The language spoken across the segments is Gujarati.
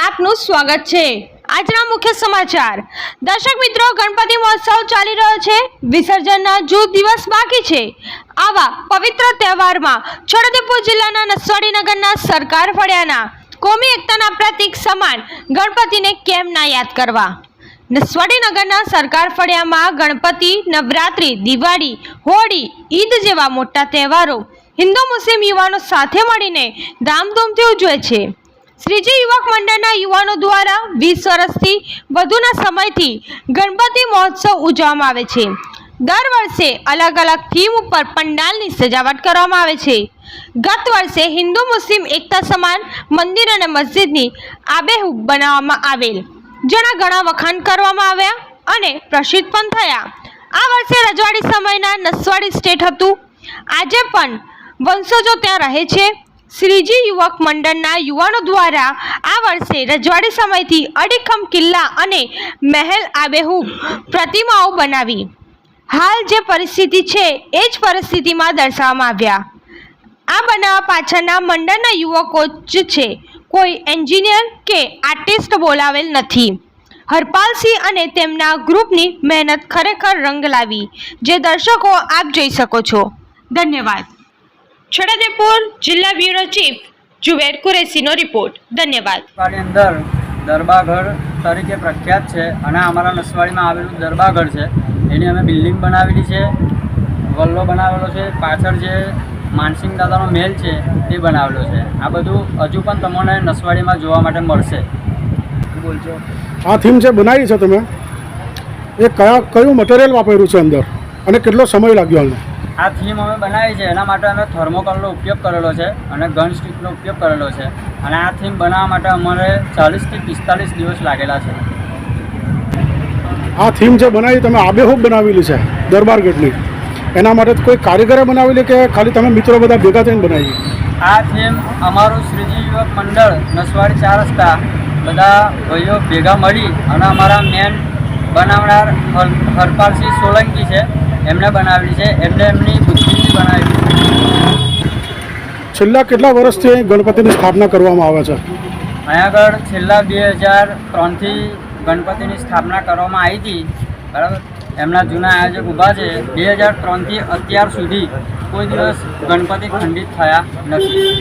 આપનું સ્વાગત છે. આજના મુખ્ય સમાચાર. દર્શક મિત્રો, ગણપતિ મહોત્સવ ચાલી રહ્યો છે. વિસર્જનના જો દિવસ બાકી છે. આવા પવિત્ર તહેવારમાં છોટાઉદેપુર જિલ્લાના નસવાડી નગરના સરકાર ફળિયાના કોમી એકતાના પ્રતીક સમાન ગણપતિને કેમ ના યાદ કરવા? નસવાડી નગરના સરકાર ફળિયામાં ગણપતિ નવરાત્રિ, દિવાળી, હોળી, ઈદ જેવા મોટા તહેવારો હિન્દુ મુસ્લિમ યુવાનો સાથે મળીને ધામધૂમથી ઉજવે છે. શ્રીજી યુવક મંડળના યુવાનો દ્વારા વીસ વર્ષથી વધુના સમયથી ગણપતિ મહોત્સવ ઉજવવામાં આવે છે. દર વર્ષે અલગ અલગ થીમ ઉપર પંડાલની સજાવટ કરવામાં આવે છે. ગત વર્ષે હિન્દુ મુસ્લિમ એકતા સમાન મંદિર અને મસ્જિદની આબેહૂબ બનાવવામાં આવેલ. જેના ઘણા વખાણ કરવામાં આવ્યા અને પ્રસિદ્ધ પણ થયા. આ વર્ષે રજવાડી સમયના નસવાડી સ્ટેટ હતું. આજે પણ વંશજો ત્યાં રહે છે. શ્રીજી યુવક મંડળના યુવાનો દ્વારા આ વર્ષે રજવાડી સમયથી અડીખમ કિલ્લા અને મહેલ આબેહૂબ પ્રતિમાઓ બનાવી. હાલ જે પરિસ્થિતિ છે એ જ પરિસ્થિતિમાં દર્શાવવામાં આવ્યા. આ બનાવવા પાછળના મંડળના યુવકો જ છે. કોઈ એન્જિનિયર કે આર્ટિસ્ટ બોલાવેલ નથી. હરપાલસિંહ અને તેમના ગ્રુપની મહેનત ખરેખર રંગ લાવી. જે દર્શકો આપ જોઈ શકો છો. ધન્યવાદ. છોટાઉદેપુર જિલ્લા બ્યુરો ચીફ જુબેર કુરેશીનો રિપોર્ટ. ધન્યવાદ. અંદર દરબારઘર તરીકે પ્રખ્યાત છે અને અમારા નસવાડીમાં આવેલું દરબાઘર છે. એની અમે બિલ્ડિંગ બનાવેલી છે વલ્લો બનાવેલો છે પાછળ જે માનસિંગ દાદાનો મહેલ છે તે બનાવેલો છે. આ બધું હજુ પણ તમને નસવાડીમાં જોવા માટે મળશે. બોલજો. આ થીમ જે બનાવી છે તમે. એ કયા કયું મટીરિયલ વાપર્યું છે અંદર? અને કેટલો સમય લાગ્યો હાલનો? આ થીમ અમે બનાવી છે એના માટે અમે થર્મોકોલનો ઉપયોગ કરેલો છે અને ગન સ્ટિકનો ઉપયોગ કરેલો છે. અને આ થીમ બનાવવા માટે અમારે ચાલીસથી પિસ્તાલીસ દિવસ લાગેલા છે. આ થીમ જે બનાવી તમે આબેહૂબ બનાવેલી છે દરબાર ગઢની. એના માટે કોઈ કારીગરે બનાવેલી કે ખાલી તમે મિત્રો બધા ભેગા થઈને બનાવી આ થીમ અમારું શ્રીજી યુવક મંડળ નસવાડી ચાર રસ્તા બધા ભાઈઓ ભેગા મળી અને અમારા મેન બનાવનાર હર હરપાલસિંહ સોલંકી છે. એમણે બનાવેલી છે એમને એમની બુદ્ધિથી બનાવેલી છે. છેલ્લા કેટલા વર્ષથી ગણપતિની સ્થાપના કરવામાં આવે છે? અહીંયા આગળ છેલ્લા બે હજાર ત્રણથી ગણપતિની સ્થાપના કરવામાં આવી હતી. બરાબર? એમના જૂના આયોજક ઊભા છે. બે હજાર ત્રણથી અત્યાર સુધી કોઈ દિવસ ગણપતિ ખંડિત થયા નથી.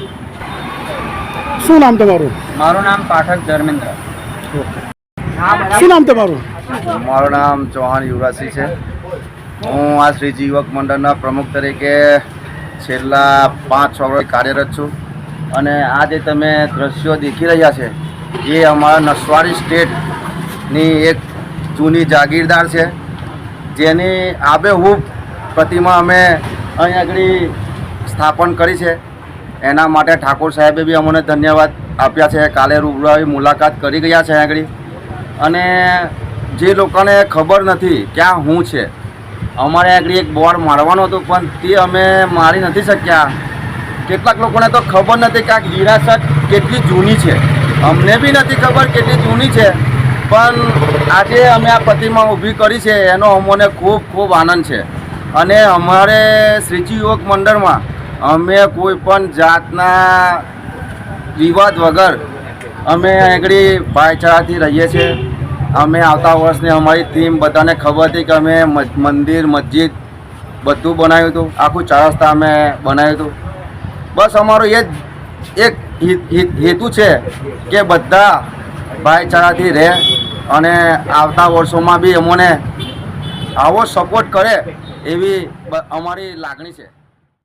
શું નામ તમારું? મારું નામ પાઠક ધર્મેન્દ્ર. શું નામ તમારું? મારું નામ ચૌહાણ યુવરાજસિંહ છે. હું આ શ્રીજી યુવક મંડળના પ્રમુખ તરીકે છેલ્લા પાંચ, છ વર્ષ કાર્યરત છું. અને આ જે તમે દ્રશ્યો દેખી રહ્યા છે, એ અમારા નસવાડી સ્ટેટની એક જૂની જાગીરદાર છે, જેની આબેહૂબ પ્રતિમા અમે અહીં આગળ સ્થાપન કરી છે. એના માટે ઠાકોર સાહેબે બી અમને ધન્યવાદ આપ્યા છે. કાલે રૂબરૂ મુલાકાત કરી ગયા છે આગળ. અને જે લોકોને ખબર નથી ક્યાં હું છે અમારે આગળ એક બોર્ડ મારવાનું હતું, પણ તે અમે મારી નથી શક્યા. કેટલાક લોકોને તો ખબર નથી કે આ વિરાસત કેટલી જૂની છે. અમને બી નથી ખબર કેટલી જૂની છે, પણ આજે અમે આ પ્રતિમા ઊભી કરી છે, એનો અમને ખૂબ ખૂબ આનંદ છે. અને અમારે શ્રીજી યુવક મંડળમાં અમે કોઈ પણ જાતના વિવાદ વગર અમે આગળ ભાઈચારાથી રહીએ છીએ. અમે આવતા વર્ષની અમારી થીમ બધાને ખબર હતી કે અમે મંદિર, મસ્જિદ બધું બનાવ્યું હતું. આખું ચારસ્તા અમે બનાવ્યું હતું. બસ અમારો એ જ, એક હેતુ છે કે બધા ભાઈચારાથી રહે અને આવતા વર્ષોમાં બી અમોને આવો સપોર્ટ કરે એવી અમારી લાગણી છે.